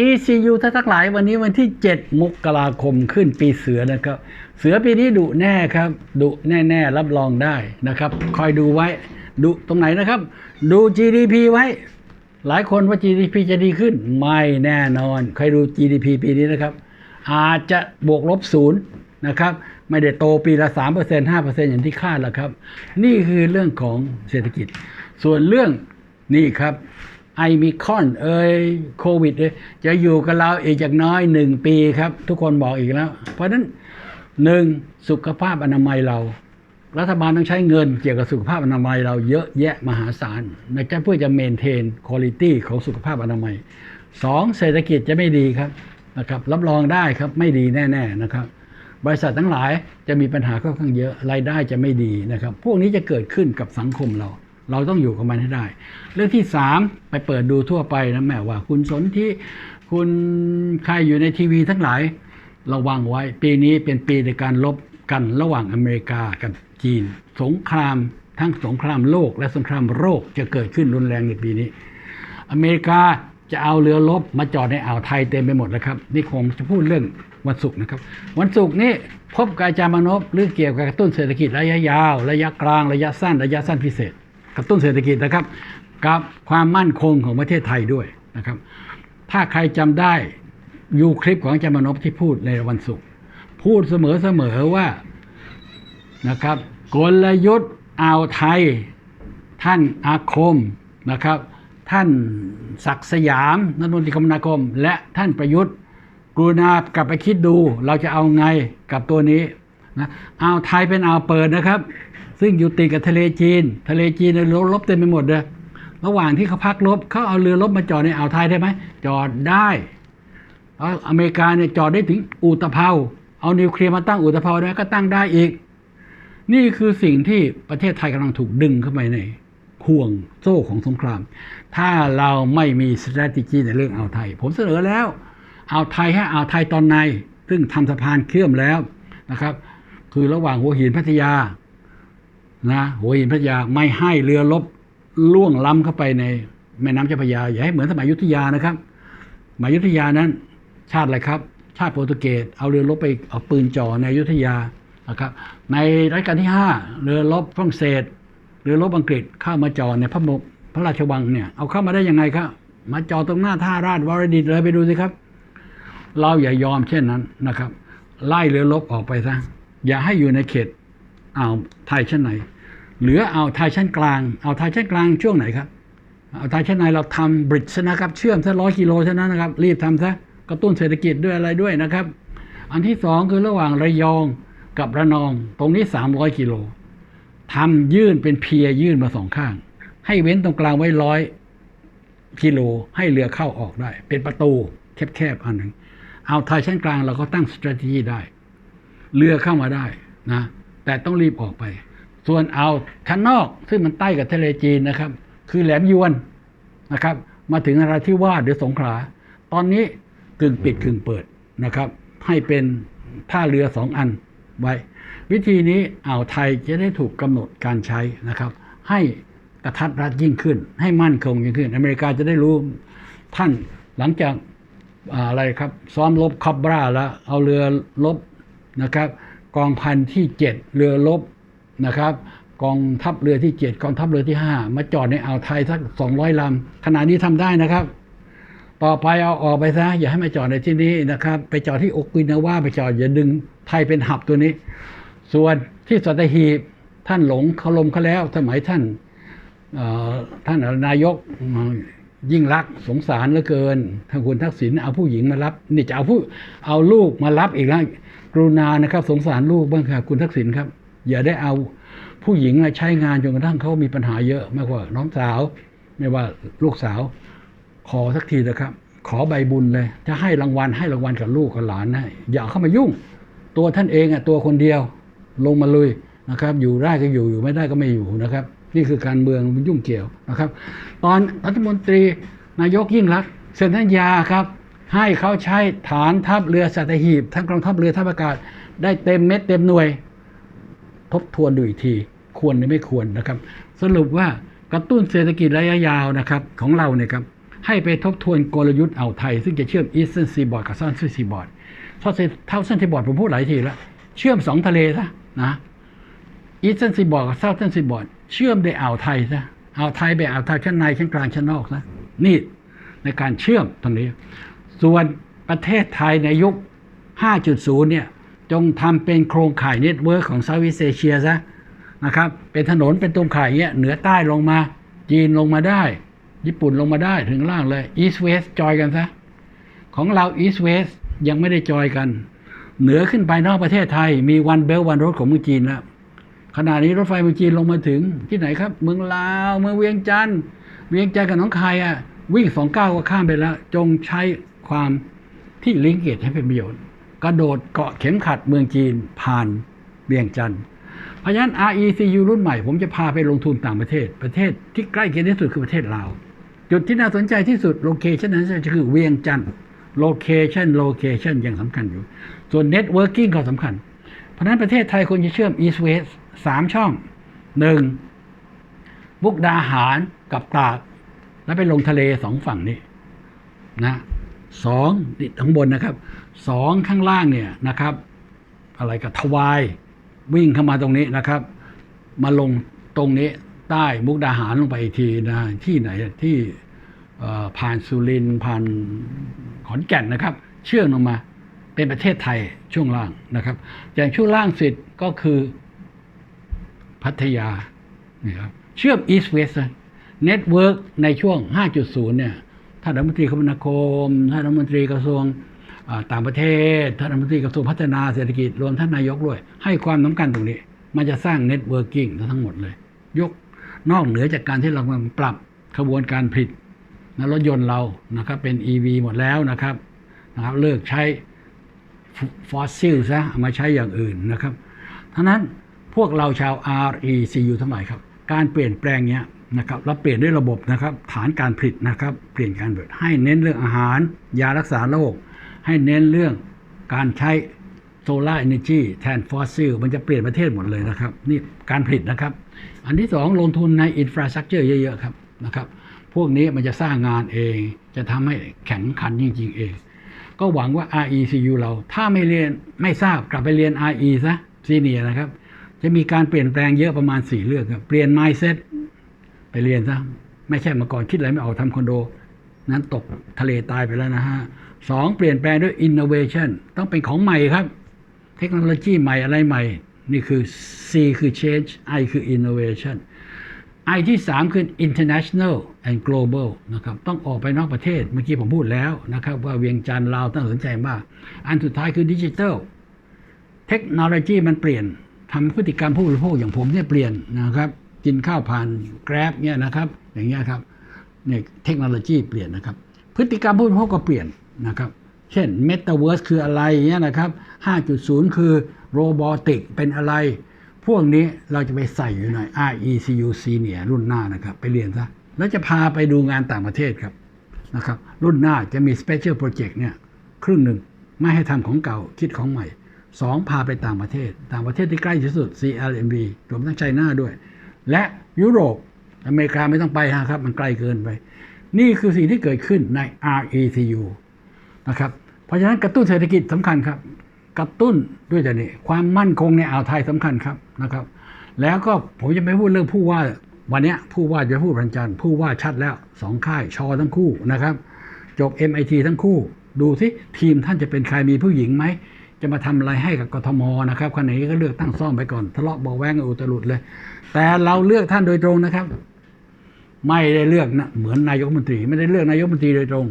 ECU ท่านทั้งหลายวันนี้วันที่ 7 มกราคมขึ้นปีเสือนะครับ เสือปีนี้ดุแน่ครับดุแน่ ๆ รับรองได้นะครับ คอยดูไว้ดุตรงไหนนะครับ ดู GDP ไว้ หลายคนว่า GDP จะดีขึ้น ไม่แน่นอนใครดู GDP ปีนี้นะครับ อาจจะบวกลบศูนย์นะครับ ไม่ได้โตปีละ 3% 5%อย่างที่คาดแล้วครับ นี่คือเรื่องของเศรษฐกิจ ส่วนเรื่องนี่ครับ ไอมิคอนเอ้ยโควิดเอยจะอยู่กับเราอีกจากน้อยหนึ่งปีครับ ทุกคนบอกอีกแล้ว เพราะฉะนั้นหนึ่งสุขภาพอนามัยเรา รัฐบาลต้องใช้เงินเกี่ยวกับสุขภาพอนามัยเราเยอะแยะมหาศาลในะครับเพื่อจะเมนเทนคุณภาพของสุขภาพอนามัยสองเศรษฐกิจจะไม่ดีครับนะครับ รับรองได้ครับไม่ดีแน่ๆนะครับ บริษัททั้งหลายจะมีปัญหาค่อนข้างเยอะรายได้จะไม่ดีนะครับ พวกนี้จะเกิดขึ้นกับสังคมเรา เราต้องอยู่กับมันให้ได้ เรื่องที่สามไปเปิดดูทั่วไปนะแม่ว่า คุณสนที่คุณใครอยู่ในทีวีทั้งหลายระวังไว้ ปีนี้เป็นปีในการลบกันระหว่างอเมริกากับจีน สงครามทั้งสงครามโลกและสงครามโรคจะเกิดขึ้นรุนแรงในปีนี้ อเมริกาจะเอาเรือรบมาจอดในอ่าวไทยเต็มไปหมดแล้วครับ นี่คงจะพูดเรื่องวันศุกร์นะครับ วันศุกร์นี้พบกบอาจารย์มานพเรื่องเกี่ยวกับกระตุ้นเศรษฐกิจระยะยาว ระยะกลางระยะสั้นระยะสั้นพิเศษ กระตุ้นเศรษฐกิจนะครับ กับความมั่นคงของประเทศไทยด้วยนะครับ ถ้าใครจำได้ยูคลิปของอาจารย์มนพที่พูดในวันศุกร์พูดเสมอๆว่านะครับกลยุทธ์อ่าวไทย ท่านอาคมนะครับ ท่านศักดิ์สยามนักดนตรีคมนาคม และท่านประยุทธ์กรุณากลับไปคิดดู เราจะเอาไงกับตัวนี้นะอ่าวไทยเป็นอ่าวเปิดนะครับ ซึ่งอยู่ติดกับทะเลจีน ทะเลจีนเนี่ยเรือรบเต็มไปหมดเลยระหว่างที่เขาพักรบเขาเอาเรือรบมาจอดในอ่าวไทยได้ไหมจอดได้เอาอเมริกาเนี่ยจอดได้ถึงอูตเภาเอานิวเคลียร์มาตั้งอูตเภาได้ก็ตั้งได้อีก นี่คือสิ่งที่ประเทศไทยกำลังถูกดึงเข้าไปในห่วงโซ่ของสงคราม ถ้าเราไม่มี strategy ในเรื่องอ่าวไทย ผมเสนอแล้วอ่าวไทยให้อ่าวไทยตอนใน ซึ่งทำสะพานเชื่อมแล้วนะครับ คือระหว่างหัวหินพัทยา นะหัวหินพัทยาไม่ให้เรือรบล่วงล้ำเข้าไปในแม่น้ำเจ้าพระยาอย่าให้เหมือนสมัยยุทธยานะครับสมัยอยุธยานั้น ชาติอะไรครับ ชาติโปรตุเกสเอาเรือรบไปเอาปืนจ่อในยุทธยานะครับ ในรัชกาลที่ห้าเรือรบฝรั่งเศส เรือรบอังกฤษเข้ามาจ่อในพระมกพระราชวังเนี่ยเอาเข้ามาได้ยังไงครับ มาจ่อตรงหน้าท่าราชวรดิตเลยไปดูสิครับ เราอย่ายอมเช่นนั้นนะครับ ไล่เรือรบออกไปซะอย่าให้อยู่ในเขต อ่าวไทยชั้นในเหลืออ่าวไทยชั้นกลางอ่าวไทยชั้นกลางช่วงไหนครับอ่าวไทยชั้นในเราทำบริดจ์นะครับ เชื่อมซะร้อยกิโลเท่านั้นนะครับ รีบทำซะกระตุ้นเศรษฐกิจด้วยอะไรด้วยนะครับ อันที่สองคือระหว่างระยองกับระนอง ตรงนี้สามร้อยกิโลทำยื่นเป็นเพียยื่นมาสองข้าง ให้เว้นตรงกลางไว้ร้อยกิโลให้เรือเข้าออกได้ เป็นประตูแคบๆอันหนึ่งเอาไทยชั้นกลางเราก็ตั้ง strategy ได้ เรือเข้ามาได้นะ แต่ต้องรีบออกไป ส่วนอ่าวชั้นนอกซึ่งมันใต้กับทะเลจีนนะครับ คือแหลมยวนนะครับ มาถึงนราธิวาสหรือสงขลา ตอนนี้กึ่งปิดกึ่งเปิดนะครับ ให้เป็นท่าเรือสองอันไว้ วิธีนี้อ่าวไทยจะได้ถูกกำหนดการใช้นะครับ ให้กระทัดรัดยิ่งขึ้น ให้มั่นคงยิ่งขึ้น อเมริกาจะได้รู้ท่านหลังจากอะไรครับ ซ้อมรบคอบราแล้วเอาเรือรบนะครับ กองพันที่เจ็ดเรือรบนะครับกองทัพเรือที่เจ็ดกองทัพเรือที่ห้ามาจอดในอ่าวไทยสักสองร้อยลำขณะนี้ทำได้นะครับ ต่อไปเอาออกไปซะอย่าให้มาจอดในที่นี้นะครับ ไปจอดที่โอกินาว่าไปจอดอย่าดึงไทยเป็นหับตัวนี้ ส่วนที่สัตหีบท่านหลงเขาลมเขาแล้วสมัยท่านท่านนายกยิ่งรักสงสารเหลือเกินทางคุณทักษิณเอาผู้หญิงมารับ นี่จะเอาผู้เอาลูกมารับอีกแล้ว กรุณานะครับสงสารลูกบ้างครับคุณทักษิณครับ อย่าได้เอาผู้หญิงมาใช้งานจนกระทั่งเขามีปัญหาเยอะไม่ว่าน้องสาว ไม่ว่าลูกสาว ขอสักทีนะครับ ขอใบบุญเลย จะให้รางวัลให้รางวัลกับลูกกับหลานให้อย่าเข้ามายุ่ง ตัวท่านเองอะตัวคนเดียวลงมาเลยนะครับ อยู่ได้ก็อยู่อยู่ไม่ได้ก็ไม่อยู่นะครับ นี่คือการเมืองมันยุ่งเกี่ยวนะครับ ตอนรัฐมนตรีนายกยิ่งรักเซ็นสัญญาครับ ให้เขาใช้ฐานทัพเรือสัตหีบ ทั้งกองทัพเรือทัพอากาศ ได้เต็มเม็ดเต็มหน่วย ทบทวนดูอีกที ควรหรือไม่ควรนะครับ สรุปว่ากระตุ้นเศรษฐกิจระยะยาวนะครับของเราเนี่ยครับให้ไปทบทวนกลยุทธ์อ่าวไทย ซึ่งจะเชื่อม Eastern Seaboard กับ Southern Seaboard เพราเท่า Southern Seaboard ผมพูดหลายทีแล้ว เชื่อมสองทะเลซะนะ Eastern Seaboard กับ Southern Seaboard เชื่อมในอ่าวไทยซะอ่าวไทยไปอ่าวไทยชั้นในชั้นกลางชั้นนอกซะนี่ในการเชื่อมตรงนี้ ส่วนประเทศไทยในยุค 5.0 เนี่ย จงทำเป็นโครงข่ายเน็ตเวิร์กของเซาท์อีสเอเชียซะนะครับ เป็นถนนเป็นตรงข่ายเงี้ยเหนือใต้ลงมา จีนลงมาได้ ญี่ปุ่นลงมาได้ถึงล่างเลย East West จอยกันซะ ของเรา East West ยังไม่ได้จอยกัน เหนือขึ้นไปนอกประเทศไทย มีวันเบลวันรถของเมืองจีนแล้วขณะนี้รถไฟเมืองจีนลงมาถึงที่ไหนครับ เมืองลาวเมืองเวียงจันทร์เวียงจันทร์กับหน้องคายอะวิ่งสองก้าวก็ข้ามไปแล้ว จงใช้ ความที่ลิงเกตให้เป็นประโยชน์ กระโดดเกาะเข็มขัดเมืองจีนผ่านเวียงจันทร์เพราะฉะนั้น RECU รุ่นใหม่ผมจะพาไปลงทุนต่างประเทศ ประเทศที่ใกล้เคียงที่สุดคือประเทศลาว จุดที่น่าสนใจที่สุดโลเคชันนั้นจะคือเวียงจันทร์โลเคชันโลเคชันยังสำคัญอยู่ ส่วนเน็ตเวิร์กิ่งก็สำคัญ เพราะฉะนั้นประเทศไทยควรจะเชื่อม East West สามช่องหนึ่งบุกดาหารกับตาก แล้วไปลงทะเลสองฝั่งนี้นะ สองติดข้างบนนะครับสองข้างล่างเนี่ยนะครับ อะไรกับทวายวิ่งเข้ามาตรงนี้นะครับ มาลงตรงนี้ใต้มุกดาหารลงไปอีกทีนะที่ไหนที่ผ่านสุรินผ่านขอนแก่นนะครับ เชื่อมลงมาเป็นประเทศไทยช่วงล่างนะครับอย่างช่วงล่างสุดก็คือพัทยานี่ครับเชื่อม East West เน็ตเวิร์กในช่วง 5.0 เนี่ย ท่านรัฐมนตรีคมนาคม ท่านรัฐมนตรีกระทรวงต่างประเทศ ท่านรัฐมนตรีกระทรวงพัฒนาเศรษฐกิจ รวมท่านนายกด้วย ให้ความสำคัญตรงนี้ มันจะสร้างเน็ตเวิร์กิ่งทั้งหมดเลย ยกนอกเหนือจากการที่เรากำลังปรับขบวนการผลิตนะรถยนต์เรานะครับเป็น EV หมดแล้วนะครับนะครับเลิกใช้ฟอสซิลซะมาใช้อย่างอื่นนะครับทั้งนั้นพวกเราชาว RECU ทั้งหลายครับ การเปลี่ยนแปลงเนี้ย นะครับเราเปลี่ยนด้วยระบบนะครับฐานการผลิตนะครับเปลี่ยนการผลิตให้เน้นเรื่องอาหาร ยารักษาโรคให้เน้นเรื่องการใช้โซลาร์ e เนจีแทนฟอสซิลมันจะเปลี่ยนประเทศหมดเลยนะครับนี่การผลิตนะครับ อันที่สองลงทุนในอินฟราสตรักเจอร์เยอะๆครับนะครับพวกนี้มันจะสร้างงานเอง จะทำให้แข็งขันจริง ๆ เอง ก็หวังว่า RECU เราถ้าไม่เรียนไม่ทราบกลับไปเรียน RE ซะซีเนียนะครับ จะมีการเปลี่ยนแปลงเยอะประมาณ 4 เรื่องครับเปลี่ยน mindset ไปเรียนซะไม่ใช่เมาก่อนคิดอะไรไม่ออกทำคอนโด นั้นตกทะเลตายไปแล้วนะฮะสองเปลี่ยนแปลงด้วย innovation ต้องเป็นของใหม่ครับ เทคโนโลยีใหม่อะไรใหม่ นี่คือ C คือ change I คือ innovation I ที่ 3 คือ international and global นะครับ ต้องออกไปนอกประเทศ เมื่อกี้ผมพูดแล้วนะครับ ว่าเวียงจันทร์ลาวต้องสนใจมาก อันสุดท้ายคือดิจิทัล เทคโนโลยีมันเปลี่ยนทำพฤติกรรมผู้บริโภคอย่างผมเนี่ยเปลี่ยนนะครับ กินข้าวผ่าน Grab เนี่ยนะครับ อย่างเงี้ยครับเนี่ยเทคโนโลยีเปลี่ยนนะครับ พฤติกรรมผู้บริโภคก็เปลี่ยนนะครับ เช่น Metaverse คืออะไรเนี่ยนะครับ 5.0 คือโรบอติกเป็นอะไร พวกนี้เราจะไปใส่อยู่ใน RECU Senior รุ่นหน้านะครับ ไปเรียนซะแล้วจะพาไปดูงานต่างประเทศครับนะครับ รุ่นหน้าจะมี Special Project เนี่ยครึ่งหนึ่งไม่ให้ทำของเก่าคิดของใหม่สองพาไปต่างประเทศ ต่างประเทศที่ใกล้ที่สุด CLMV รวมทั้งไชน่าด้วย และยุโรปอเมริกาไม่ต้องไปนะครับ มันไกลเกินไป นี่คือสิ่งที่เกิดขึ้นใน RECU นะครับเพราะฉะนั้นกระตุ้นเศรษฐกิจสำคัญครับ กระตุ้นด้วยแต่นี่ความมั่นคงในอ่าวไทยสำคัญครับนะครับ แล้วก็ผมจะไม่พูดเรื่องผู้ว่าวันนี้ผู้ว่าจะพูดวันจันทร์ผู้ว่าชัดแล้วสองค่ายชอทั้งคู่นะครับ จบ MIT ทั้งคู่ ดูสิทีมท่านจะเป็นใครมีผู้หญิงไหม จะมาทำอะไรให้กับกทมนะครับคนไหนก็เลือกตั้งซ่อมไปก่อนทะเลาะเบาแวงอุตลุดเลย แต่เราเลือกท่านโดยตรงนะครับ ไม่ได้เลือกนะเหมือนนายกรัฐมนตรี ไม่ได้เลือกนายกรัฐมนตรีโดยตรง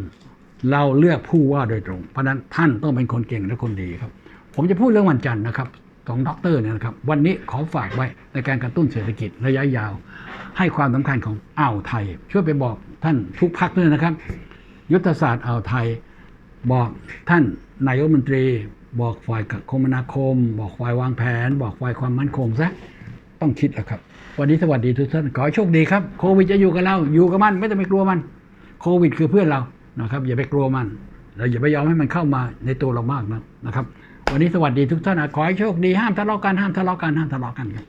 เราเลือกผู้ว่าโดยตรง เพราะนั้นท่านต้องเป็นคนเก่งและคนดีครับ ผมจะพูดเรื่องวันจันทร์นะครับของด็อกเตอร์เนี่ยนะครับ วันนี้ขอฝากไว้ในการกระตุ้นเศรษฐกิจระยะยาว ให้ความสำคัญของอ่าวไทย ช่วยไปบอกท่านทุกพักด้วยนะครับ ยุทธศาสตร์อ่าวไทย บอกท่านนายกรัฐมนตรี บอกฝ่ายคมนาคม บอกฝ่ายวางแผน บอกฝ่ายความมั่นคงซะต้องคิดแล้วครับ วันนี้สวัสดีทุกท่านขอให้โชคดีครับโควิดจะอยู่กับเราอยู่กับมันไม่ต้องไปกลัวมัน โควิดคือเพื่อนเรานะครับอย่าไปกลัวมันเราอย่าไปยอมให้มันเข้ามาในตัวเรามากนะนะครับ วันนี้สวัสดีทุกท่านขอให้โชคดีห้ามทะเลาะกันห้ามทะเลาะกันห้ามทะเลาะกันครับ